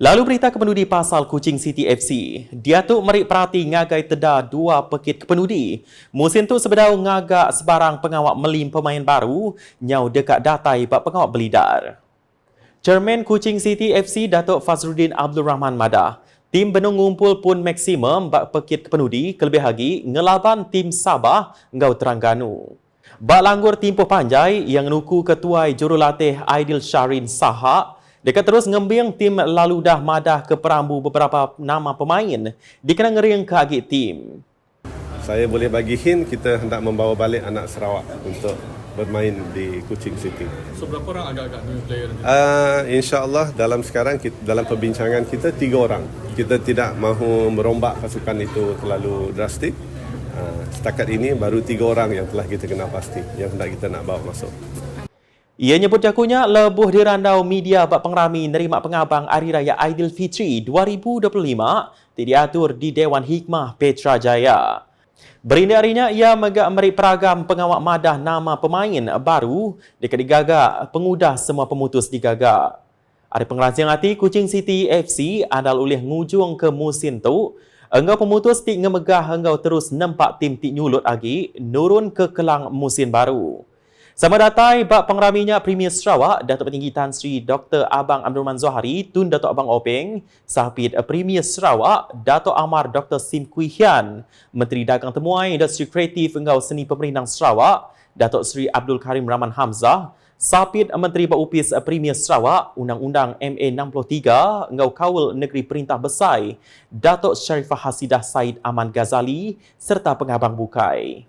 Lalu berita kepenudi pasal Kuching City FC. Dia tu merik perhati ngagai teda dua pekit kepenudi. Musim tu sebedau ngagak sebarang pengawak melim pemain baru nyau dekat datai bak pengawak belidar. Chairman Kuching City FC Datuk Fazruddin Abdul Rahman Madah. Tim benung ngumpul pun maksimum bak pekit kepenudi kelebih lagi ngelaban tim Sabah ngau Terengganu. Bak langgur timpuh panjai yang nuku ketuai jurulatih Aidil Sharin Sahak Dekat terus ngembing tim lalu dah madah ke perambu beberapa nama pemain dikenang ngering ke agit tim. Saya boleh bagi hint kita hendak membawa balik anak Sarawak untuk bermain di Kuching City. So berapa orang ada agak new player? Uh, InsyaAllah dalam sekarang kita, dalam perbincangan kita tiga orang. Kita tidak mahu merombak pasukan itu terlalu drastik. Uh, setakat ini baru tiga orang yang telah kita kenal pasti yang hendak kita nak bawa masuk. Ia nyebut jakunya lebuh dirandau media bak pengrami nerima pengabang Hari Raya Aidilfitri 2025 diatur di Dewan Hikmah Petra Jaya. Berinda harinya, ia megak meri peragam pengawak madah nama pemain baru dekat digagak pengudah semua pemutus digagak. Ada pengelasing hati Kuching City FC andal ulih ngujung ke musim tu. Engkau pemutus tik ngemegah engkau terus nampak tim tik nyulut lagi nurun ke kelang musim baru. Sama datai bak pengraminya Premier Sarawak, Datuk Petinggi Tan Sri Dr. Abang Abdul Rahman Zohari, Tun Datuk Abang Openg, Sahpit Premier Sarawak, Datuk Amar Dr. Sim Kui Hian, Menteri Dagang Temuai Industri Kreatif Engau Seni Pemerintah Sarawak, Datuk Sri Abdul Karim Rahman Hamzah, Sapit Menteri Upis Premier Sarawak, Undang-Undang MA 63, Engau Kawal Negeri Perintah Besai, Datuk Sharifah Hasidah Said Aman Ghazali, serta pengabang bukai.